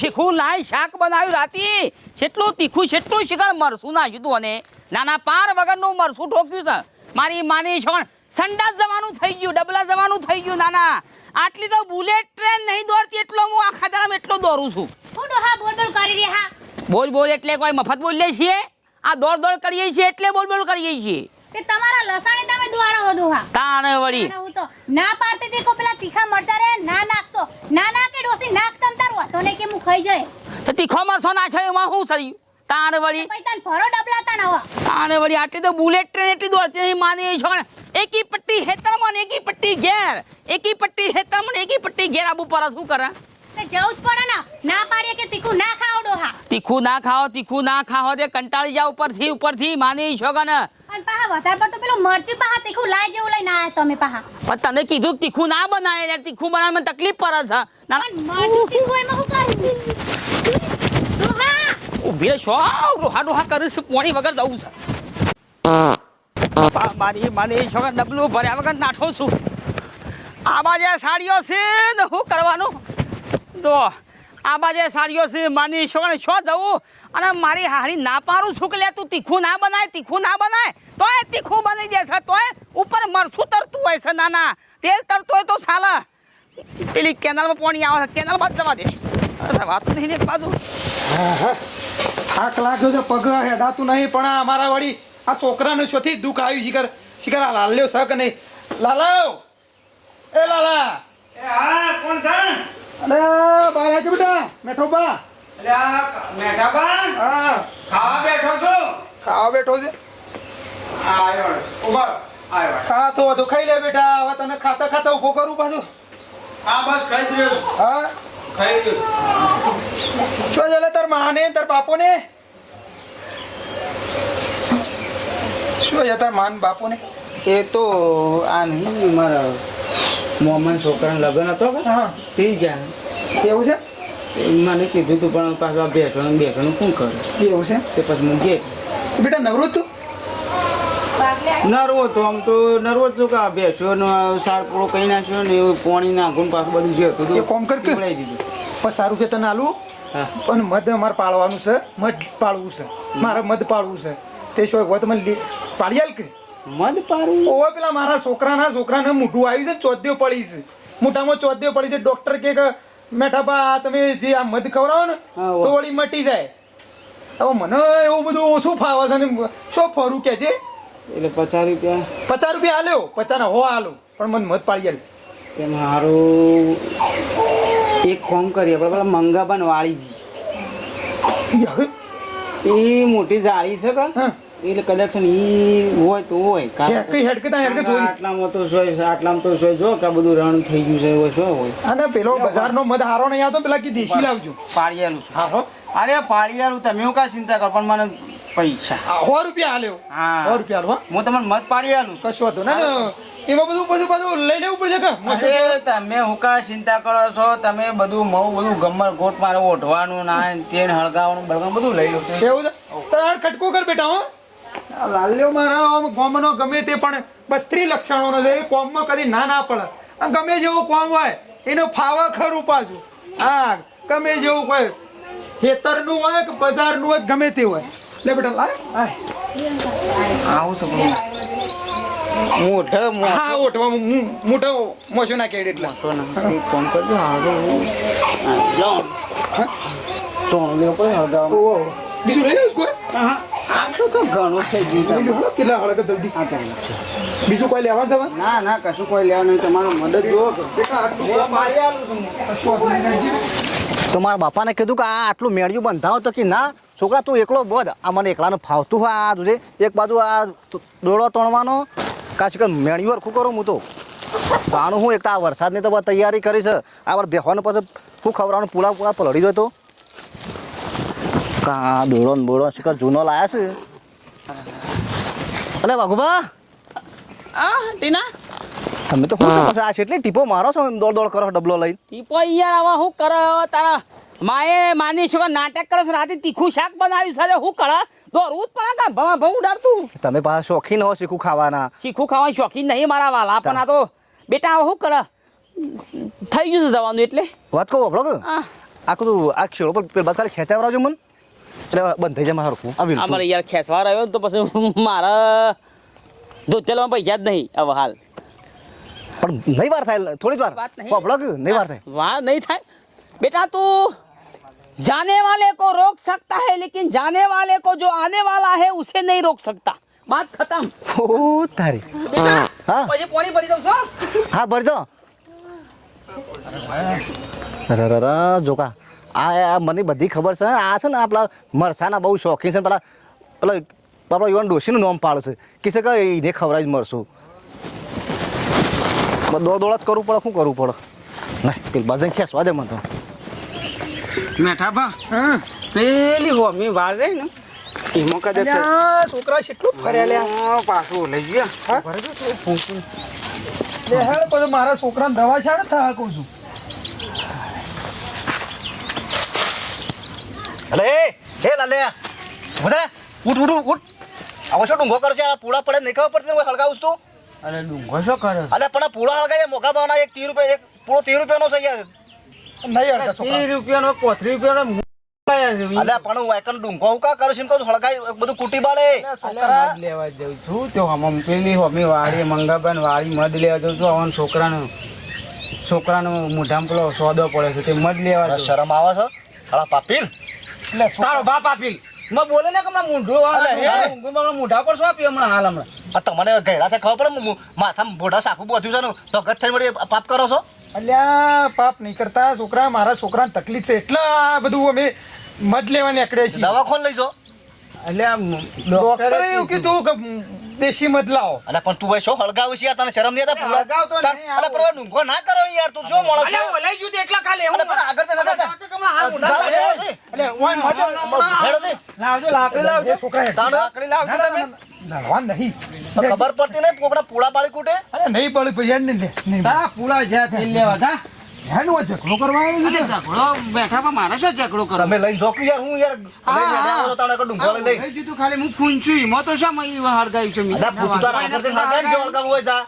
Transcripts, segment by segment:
શીખું લાય શાક બનાવ્યું રાતી. જેટલું તીખું કેટલું શિકાર મરસું નાખ્યું તું અને નાના પાર વગરનું મરસું ઠોક્યું છે. મારી માની છોણ સંડાસ જવાનું થઈ ગયું ડબલા જવાનું થઈ ગયું નાના. આટલી તો બુલેટ ટ્રેન નહીં દોડતી એટલો હું આખા દાડામાં એટલો દોરું છું. હું ડોહા બોલ બોલ કરી રહ્યા હા. બોલ બોલ એટલે કોઈ મફત બોલીએ છીએ? આ દોડ દોડ કરીએ છીએ એટલે બોલ બોલ કરીએ છીએ. તે તમારા લસાણે તમે દ્વારો હો ડોહા તાણ વળી. હું તો ના પાડતી તી કો પેલા તીખા મરચા રે ના નાખતો. ના ના કે ડોસી નાખ તમ તાર વાતો ને કે હું ખાઈ જાય. તો તીખો મરસો ના છે એમાં શું થયું? તાણ વળી. પૈતાન તને ફરો ડબલા તાણ આવા તાણે વળી આટલી તો બુલેટ ટ્રેન એટલી દોડતી નહીં માની છોણ એકી પટ્ટી હેતરમાં ને એકી પટ્ટી ઘેર. એકી પટ્ટી હેતરમાં ને એકી પટ્ટી ઘેર આબુ પર શું કરે? જવું જ પડે ને. ના પાડીએ કે તીખું ના ખાઓ ડોહા. તીખું ના ખાઓ તીખું ના ખાઓ તે કંટાળી જાવ ઉપરથી ઉપરથી માની છોકન અને પાહા વધારે પડતું પેલું મરચી પાહા તીખું લાય જેવું લઈને આયા તમે પાહા. પણ તમે કીધું કે તીખું ના એટલે તીખું બનાવવામાં તકલીફ પડે છે. ના પણ મરચું તીખું એમાં શું કરું? ડોહા ઊભી રહે રોહા રોહા કરીશ પોણી વગર જવું છે. મારી મારી છોકરા ડબલું ભર્યા વગર નાઠો છું. આ બાજે સાડીઓ છે ને શું કરવાનું? તો આ બાજે સાડીઓ છે માની છોકરા શું જવું? અને મારી હારી ના પારું છું કે લે તું તીખું ના બનાય તીખું ના બનાય. તોય તીખું બની જશે તોય ઉપર મરસું તરતું હોય છે નાના. તેલ તરતું હોય તો ચાલે. પેલી કેનાલમાં પાણી આવે છે કેનાલમાં જ જવા દે. અરે વાત નહીં ને એક બાજુ. થાક લાગ્યો છે પગ હેડાતું નહીં પણ આ અમારા વળી આ છોકરાને શોથી દુઃખ આવ્યું શિખર શિખર આ લાલ્યો શક નહીં? લાલાવ એ લાલા. એ હા કોણ છે? અરે બા કે બેટા. મેઠો બા. અરે મેઠા બા? હા. ખાવા બેઠો છું? ખાવા બેઠો છે. આવ્યો ઊભા આવ્યો ખાતો હતો ખાઈ લે બેટા. હવે તમે ખાતા ખાતા ઊભો કરું પાછું. હા બસ ખાઈ જ રહ્યો હા? ખાઈ ગયું શું ચાલે તાર માને તાર બાપોને? શું છે તાર માન બાપોને? એ તો આ નહીં મારા મોહમ્મદ છોકરાના લગ્ન હતો કે? હા. તે ગયા. એવું છે? મને કીધું તું પણ પાછું બેઠવાનું બેઠવાનું શું કરે? એવું છે? તે પછી હું ગે બેટા નવરો તું? નરવો તો આમ તો નરવો જ કે આ બેઠો નો સાર પૂરો કહી નાખ્યો ને એવું પાણી નાખું પાછું બધું જે હતું એ કોમ કર કે? પીવડાવી દીધું. સારું કે તને આલું? હા. પણ મધ અમારે પાળવાનું છે. મધ પાળવું છે. મારે મધ પાળવું છે. તે શું હોય તો મને પાળી આલ કે. મધ પારું. ઓવે પેલા મારા છોકરાના છોકરાને મોઢું આવ્યું છે ચોદ્યો પડી છે. મોઢામાં ચોદ્યો પડી છે ડોક્ટર કે મેઠાપા મેઠાબા આ તમે જે આ મધ ખવડાવો ને તો વળી મટી જાય. હવે મને એવું બધું ઓછું ફાવે છે ને શું ફરું કે છે એટલે પચાસ રૂપિયા. પચાસ રૂપિયા આલ્યો પચાસ હો આલો પણ મને મધ પાડી આલ. તે મારું એક કોમ કરીએ આપણે પેલા મંગાબાન વાળી એ મોટી જાળી છે કે? એટલે કદાચ ઈ હોય તો હોય. કારણ હેડકે હેડકે તા આટલામાં તો સોય આટલામાં તો સોય જો કે બધું રણ થઈ ગયું છે હોય શું હોય. અને પેલો બજારનો મધ હારો નહીં આવતો પેલા કે દેશી લાવજો. પાળિયાલું હારો? અરે પાળિયાલું તમે હું કા ચિંતા કરો પણ મને પૈસા. સો રૂપિયા હાલ્યો હા. સો રૂપિયા હાલો હું. તમને મત આલું કશું હતું ના ના એમાં બધું બધું બધું લઈ લેવું પડશે કે? તમે હું કા ચિંતા કરો છો? તમે બધું મઉ બધું ગમર ગોટ મારે ઓઢવાનું ના તેન હળગાવાનું બધું લઈ લો. એવું તાર ખટકો કર બેટા હો. લાલ્યો મારા કોમનો ગમે તે પણ બત્રી લક્ષણોનો છે એ કોમમાં કદી ના ના પડે. ગમે જેવું કોમ હોય એનો ફાવા ખરું પાછું. હા ગમે જેવું કોઈ ખેતરનું હોય કે બજારનું હોય ગમે તે હોય. લે બેટા લાય. આવું પણ મોઢા હા ઓઠવા મોટો મોશો ના કેડ એટલે કરજો તો. બીજું લઈ લેવું કોઈ? હા. આટલું તો ઘણું થઈ ગયું લઈ તમારે. લો, કેટલા હળગે જલ્દી? આ બીજું કોઈ લેવા જવા? ના ના કશું કોઈ લેવા નહીં. તમારો મદદ. તો મારા બાપાને કીધું કે આ આટલું મેળ્યું બંધાવો તો કે ના છોકરા તું એકલો બધ. આ મને એકલાનું ફાવતું હોય આ જોજે એક બાજુ આ દોડો તોડવાનો. કાચું કે મેળ્યું હરખું કરું હું તો. જાણું હું એક તો આ વરસાદની તો તૈયારી કરી છે આ વાર બેહવાનું પછી શું ખવડાવવાનું પુલા પુલા પલળી જાય કા દોડો ને બોડો જૂનો લાયા છે અલે વાઘુબા આ ટીના તમે તો હું કરો છો? આ કેટલી ટીપો મારો છો દોડ દોડ કરો ડબલો લઈને ટીપો યાર આવા શું કરો તારા માએ માની શું કે નાટક કરે છે રાતે તીખું શાક બનાવ્યું સાથે શું કરે દોરવું જ પડે કે ભવા ભવું ડરતું તમે પાછા શોખીન હો શીખું ખાવાના શીખું ખાવાની શોખીન નહીં મારા વાલા પણ આ તો બેટા શું કરે થઈ ગયું છે જવાનું એટલે વાત કહું આપણો આ આખું તું આ છેડો પર પેલા ખાલી ખેંચાવરાજો મને એટલે બંધ થઈ જાય મારું હરખું આવી અમારે યાર ખેંચવા રહ્યો ને તો પછી મારા ધોતેલમાં પૈસા જ નહીં હવે હાલ પણ નહીં વાર થાય થોડી જ વાર વાત નહીં. પોપડો કે નહીં વાર થાય વાહ નહીં થાય बेटा तू जाने वाले को रोक सकता है लेकिन जाने वाले को जो आने वाला है उसे नहीं रोक सकता बात खत्म ઓ તારી बेटा હા પછી પાણી ભરી દઉં છો હા ભરજો રરર જોકા આ મને બધી ખબર છે. આ છે ને આપણા મરસાના બહુ શોખીન છે પેલા પેલા આપણા યુવાન ડોશીનું નામ પાડશે કે છે કે એને ખવડાવી જ મરશું દોડ દોડ જ કરવું પડે શું કરવું પડે? ના પેલી બાજન ખેંચવા દે મને તો. મેઠા બા પેલી હોમી વાર રહી ને. એમાં કદાચ છોકરા કેટલું ફર્યા પાછું લઈ ગયા. હા. મારા છોકરાને દવા છાણે થા કહું છું. અલે હે લાલે. બધા ઉઠ ઉઠ ઉઠ આવો છો ડુંગો કરશે આ પૂળા પડે નહીં ખબર પડતી હોય હળગાવું છું અરે ડુંગો શું કરે? અલે પણ આ પૂળા હળગાય મોગા ભાવના એક ત્રીસ રૂપિયા એક પૂળો ત્રીસ રૂપિયાનો છે યાર. નહીં છોકરા ત્રીસ રૂપિયાનો કોથરી રૂપિયાનો. અલે પણ ડુંગો કા કરું છું કહું છું, હળગાય બધું કૂટી બાળે. અલ્યા, લેવા જઉં છું તો આમાં પેલી હોમી વાળી મંગાબાન વાળી મધ લેવા જઉં છું આવન છોકરાનો છોકરાનો મોઢામાં પેલો સોદો પડે છે તે મધ લેવા શરમ આવે છે? હળા છોકરા- તારો બાપ આપી. મેં બોલે ને હમણાં મૂંઢો મૂંઢા પર શું આપ્યું હમણાં હાલ હમણાં? આ તમને ગયડા થાય ખબર પડે માથા માથામાં બોઢા સાકું બધું છે ને તો ગત થઈ વળી પાપ કરો છો? અલ્યા પાપ નહીં કરતા. છોકરા મારા છોકરાને તકલીફ છે. એટલે આ બધું અમે મધ લેવા નીકળ્યા છીએ. દવાખોન લઈ જો. એટલે ડોક્ટરે એવું કીધું. કે દેશી મધ લાવો. અલે પણ તું ભાઈ શું હળગાવે છે યાર? તને શરમ નહીં આવતા? પૂળા હળગાવતો તાર- નહીં, પણ ના કરો યાર તું શું મોળો છે અલ્યા, ઓલાઈ ગયું તો એટલા પણ આગળ તો તા. લાવજો લાકડી લાવજો. એ છોકરા તાણ. લાકડી લાવજો લડવા નહીં. તો ખબર પડતી નહીં પોકડા પૂળા પાડી કૂટે? અરે નહીં પડી પછી હેડ નહીં તા પૂળા લેવા તા હેડ ઝઘડો કરવા આવ્યો છે ઝઘડો બેઠા પણ મારે શું ઝઘડો કરો તમે લઈને જોકી યાર હું યાર લઈને હેડ્યા આવો તો તાણે એક ડુંગો લઈ લઈ. લઈ દીધું ખાલી. હું પૂંછું એમાં તો શા મય હળગાયું છે મેં? અલા પૂછું તારા આગળથી હળગાય ને જો હળગાવું હોય તા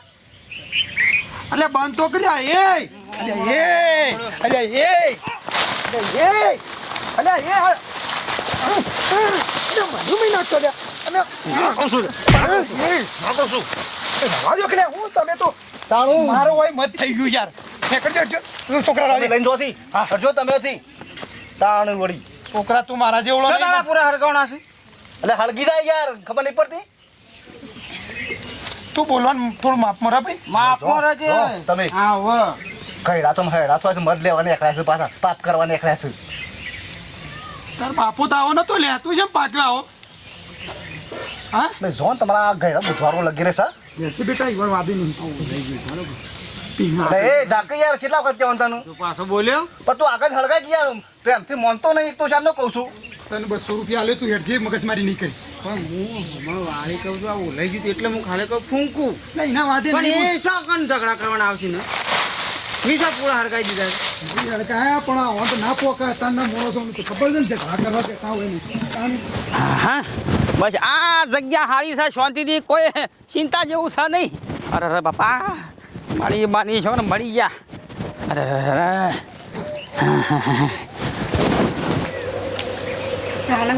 એટલે બંધ તો કર્યા એ. એ. એ. અલ્યા એ અલ્યા મને મેં નાખતો અને કે હું તમે તો તાણું. મારો હોય મત થઈ ગયું યાર. નીકળ જા, જા, છોકરા તમે લઈને જોથી હરજો તમે થી. તાણ વળી. છોકરા તું મારા જેવડો નહીં તારા. પૂરા હળગાવના છે? એટલે હળગી જાય યાર. ખબર નહીં પડતી? તું બોલવાનું થોડું માપ મરા ભાઈ. માપ મરા છે તમે. હા હો. કઈડા તો હેડા તો મધ લેવાની એકરા છે પાછા પાપ કરવાની એકરા છે તાર બાપુ તો આવો નતો લે તું જેમ પાછળ આવો. હા? બે જોન તમારા આ ગયડા બુધવારમાં લગી રહેશે બેસી બેટા ઈવર વાદી નહીં એ ડાકે યાર કેટલા વખત કહેવાનું તને તું પાછો બોલ્યો? પણ તું આગળ હળગાય કે યાર પ્રેમથી માનતો નહીં તો શામ કહું છું. તને બસો રૂપિયા આલે તું હેઠી મગજમારી નહીં કરી. પણ હું હમણાં વાળી કહું છું આ ઓલાઈ ગયું એટલે હું ખાલી કહું ફૂંકું. ના વાદે પણ નહીં એ શા ઝઘડા કરવાના આવશે ને? મી શા પૂરા હરગાઈ દીધા છે? પણ આ વાંધો ના પોકા તારના મોણસો તો ખબર છે ને ઝઘડા કરવા કે કાં હોય હા બસ આ જગ્યા હારી છે શાંતિથી કોઈ ચિંતા જેવું છે નહીં. અરે અરે બાપા મારી બાની છો ને મળી ગયા. અરે અરે અરે.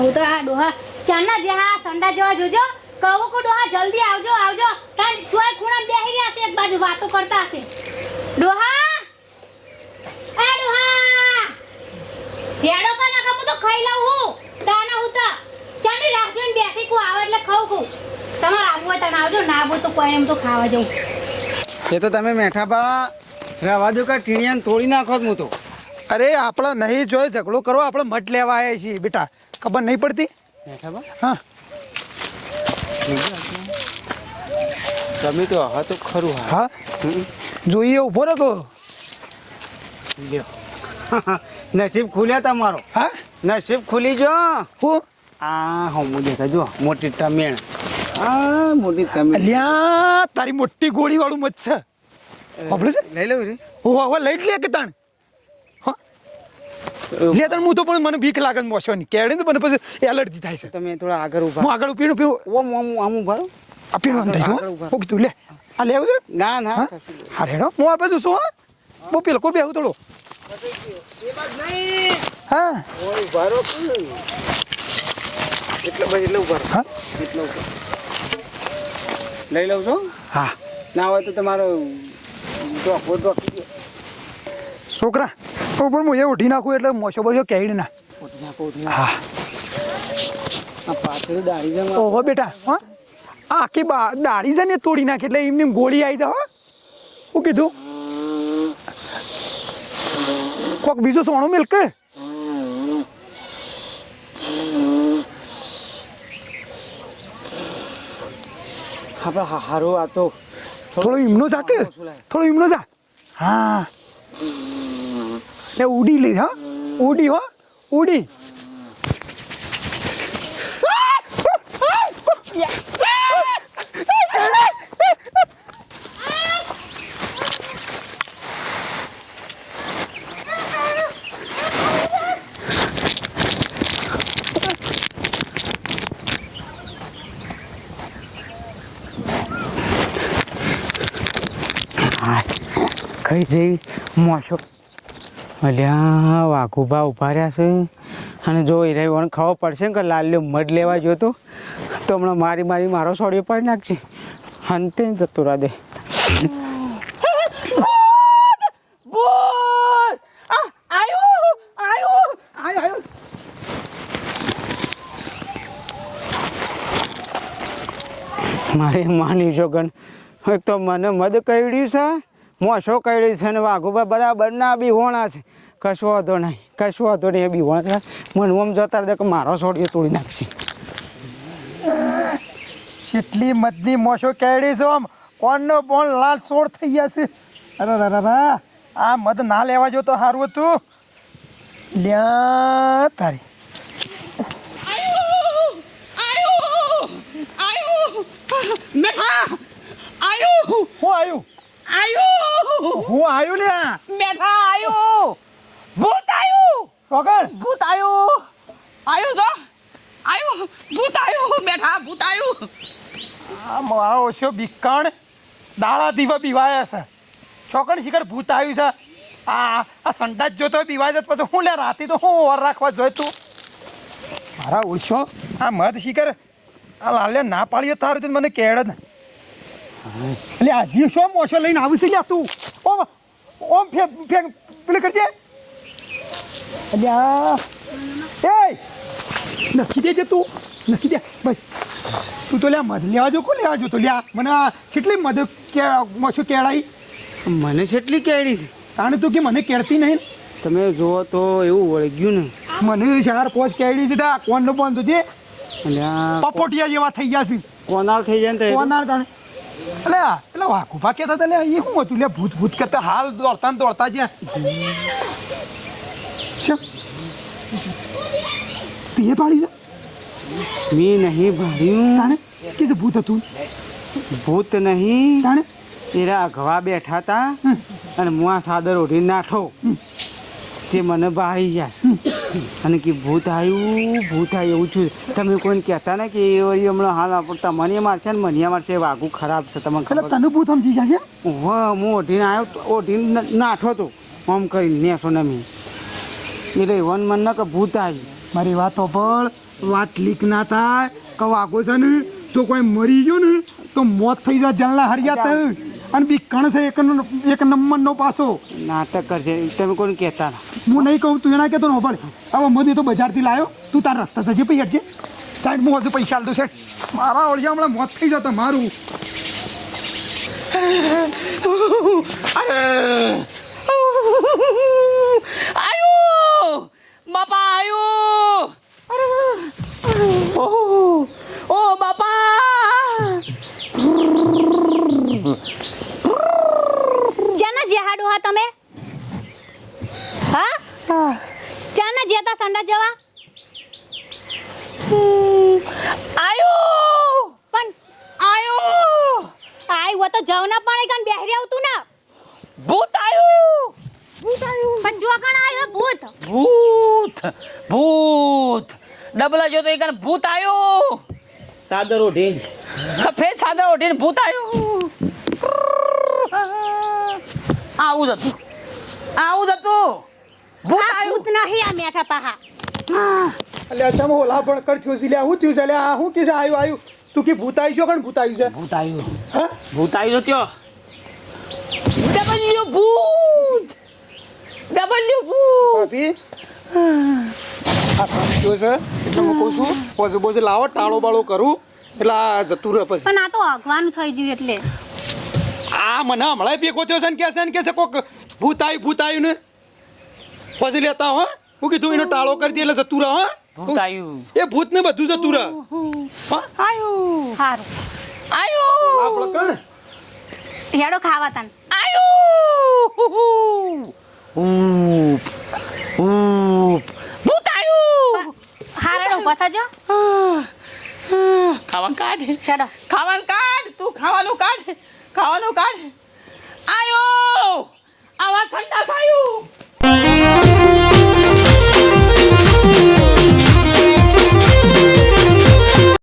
હું તો આ ડોહા ચાના જે હા સંડા જેવા જોજો. કહું કે ડોહા જલ્દી આવજો આવજો. તાન છુઆ ખૂણા બેહી ગયા છે એક બાજુ વાતો કરતા હશે. ડોહા એ ડોહા હેડો કા ના હું તો ખાઈ લઉં હું દાના હું તો ચાની રાહ જોઈને બેઠી કુ આવે એટલે ખાઉં કુ તમારે આવવું હોય તને આવજો ના આવવું તો કોઈ એમ તો ખાવા જવું. એ તો તમે મેઠા બા રવા દો કે ટીણિયાને તોડી નાખો હું તો. અરે આપણે નહીં જોઈ ઝઘડો કરો આપણે મઠ લેવા આવ્યા છીએ બેટા. ખબર નહીં પડતી? મેઠા બા? હા. તમે તો હા તો ખરું હા. જોઈએ ઊભો રહો તો. નસીબ ખુલ્યા તમારો. હા? નસીબ ખુલી જો. હું? આ હું દેખા જો મોટી તમેણ આ મોટી તમે અલ્યા તારી મોટી ગોળી વાળું મત છે આપણે છે? લઈ લઉં રે ઓ હવે લઈ લે કે તાણ. લે તાણ હું તો પણ મને બીક લાગે મોસો મોસવાની. કેળે ને મને પછી એલર્જી થાય છે. તમે થોડા આગળ હું આગળ પીણું પીવું. ઓમ ઓમ આમ ઊભા રહો. આ પીણું આમ. ઓકે તું લે. આ લેવું છે? ના ના હા? હા રેડો. હું આપે છું શું હા બહુ પેલો કોઈ બેહું થોડું. હા. ઊભા રહો. એટલે ભાઈ એટલે ઊભા હા? એટલે ઊભા રહો. લઈ લઉં છું. હા. ના હોય તો તમારો ડોકો ડોકી છોકરા તો પણ હું એ ઉઠી નાખું એટલે મોસો બોસો કહી ના. નાખો, હા. પાછળ દાઢી મારે. ઓહો બેટા હા? આખી બા દાઢી છે ને તોડી નાખી એટલે એમની ગોળી આવી દે હો? શું કીધું? કોક બીજું સોનું મિલ્ક આપણે હા- હારું આ તો થોડો ઈમનો જા કે થોડો ઈમનો જા હા એ ઉડી લી હા ઉડી હો ઉડી કઈ જઈ મોશો અલ્યા વાઘુભા ઊભા રહ્યા છે. અને જો એ રહ્યું ખબર પડશે ને કે લાલ્યો મઢ લેવા જોતો તો હમણાં મારી મારી મારો સોડિયો પાડી નાખશે હંતે જતો રાધે મારે માની જોગન તો મને મદ કહ્યું છે? મોશો કઈડ્યું છે ને વાઘુભા બરાબર ના બી હોણા છે. કશો વાંધો નહીં કશો વાંધો નહીં એ બી હોણા છે. મને ઓમ જતા દે કે મારો છોડીએ તોડી નાખશે. કેટલી મધની મોસો કેડી છે આમ. કોણનો બોણ લાલ છોડ થઈ ગયા છે. અરે રા રા રા આ મધ ના લેવા જો તો સારું હતું. લ્યા તારી. મેઠા આયો હું. આવ્યું આયો! હું આયુ ને બેઠા આયો. ભૂત આયો! વગર? ભૂત આયો. આયો જો. આયો. ભૂત આયો. મેઠા ભૂત આયો. આ મારો ઓછો બીકાણ દાળા દીવા બીવાયા છે. ચોકણ શિખર ભૂત આવ્યું છે. આ આ સંડાસ જોતો બીવાય જ પછી હું લે રાતે તો હું ઓર રાખવા જોઈ તું? મારા ઓછો આ મધ શિખર આ લાલ્યા ના પાડ્યો તારું મને કેળ જ એટલે હજી શું મોસો લઈને આવું છે લ્યા તું? ઓમ ઓમ ફેક ફેક પેલે કરજે. અલ્યા એ નક્કી દેજે તું નક્કી દે. બસ. તું તો લ્યા મધ લેવા જો લેવા જો તો? લ્યા મને કેટલી મધ કે મોછું કેળાઈ? મને કેટલી કેળી? છે તાણે તું કે મને કેળતી નહીં? તમે જુઓ તો એવું વળગ્યું ને. મને ચાર પોચ કેળી છે કોણ નો બંધ અને પપોટિયા જેવા થઈ ગયા છે. કોનાળ થઈ જાય કોણ તાણે. એટલે પેલા વાઘુભા કહેતા હતા એટલે એ શું હતું લે ભૂત ભૂત કરતા હાલ દોડતા ને દોડતા જ્યાં. તે પાડી છે મેં નહીં ભાડ્યું તાણે? કીધું ભૂત હતું. ભૂત નહીં. તાણે? એરા અઘવા બેઠા હતા અને મુઆ સાદર ઓઢી નાઠો. તે મને ભાઈ જાય અને કે ભૂત આવ્યું ભૂત આવ્યું એવું છું. તમે કોઈને કહેતા ને કે એ હમણાં હાલ આપણે તમને મારશે ને મને મારશે વાઘું ખરાબ છે તમને એટલે ખબર? તને ભૂત સમજી જાય છે? હા હું ઓઢીને આવ્યો ઓઢીને નાઠો તો આમ કરીને નેસો ને મેં. એટલે વન મન કે ભૂત આવ્યું મારી વાતો પણ વાત લીક ના થાય કે વાઘો છે ને તો કોઈ મરી ગયો ને તો મોત થઈ જાય જલ્લા હરિયા થાય. અને બી કણ છે એક એક નંબરનો પાસો. નાટક કરશે તમે કોણ કહેતા હું નહીં કહું તું એના કહેતો ને હોભળ હવે મોદી તો બજારથી લાવ્યો તું તાર રસ્તા સજી પૈ હટજે સાઈડ હું હજુ પૈસા આલતો છે મારા ઓળિયા હમણાં મોત થઈ જતા મારું. આયો! બાપા આયો! ઓહ ઓ બાપા ચાના હા તમે? હા? ચાના જે હતા સંડા જવા. આયો! પણ આયો! આય તો જવ ના પાણી કાન બેહરી આવતું ના. ભૂત આયો! ભૂત આયો. પણ જો કણ આયો ભૂત. ભૂત ભૂત. ડબલા જો તો એક ભૂત આયો. સાદર ઓઢીન. સફેદ સાદર ઓઢીન ભૂત આયો. આવું જ હતું. આવું જ હતું. ભૂત આવ્યું. ભૂત નહીં આ મેઠા પાહા. એટલે અસમ હોલા પણ કર થયો છે? લે હું થયું છે? લે હું કે છે? આવ્યું આયું. તું કે ભૂત આવ્યું છે કણ ભૂત આવ્યું છે? ભૂત આવ્યું હા? ભૂત આવ્યું ત્યો ડબલ્યુ ભૂત. ડબલ્યુ ભૂત. પછી? આ સમજ્યો છે? એટલે હું કહું છું પોઝે પોઝે લાવો ટાળો બાળો કરું. એટલે આ જતું રહે પછી. પણ આ તો અગવાનું થઈ ગયું એટલે. આ મને હમણાં ભેગો થયો છે ને કે છે ને કે છે કોક ભૂત આવ્યું ભૂત આવ્યું ને. પછી લેતા હો. હું કીધું એનો ટાળો કરી દે એટલે જતું રહે હા. ભૂત આવ્યું એ ભૂત ને બધું જતું રહે. હા આવ્યું સારું આવ્યું આપણે કણ? હેડો ખાવા તન. આવ્યું ઉપ ઉપ ભૂત આવ્યું હારડો ઊભા થજો. ખાવાનું કાઢ. હેડો. ખાવાનું કાઢ. તું ખાવાનું કાઢ. ખાવાનું કાઢ. આયો! આવા ઠંડા ખાયું.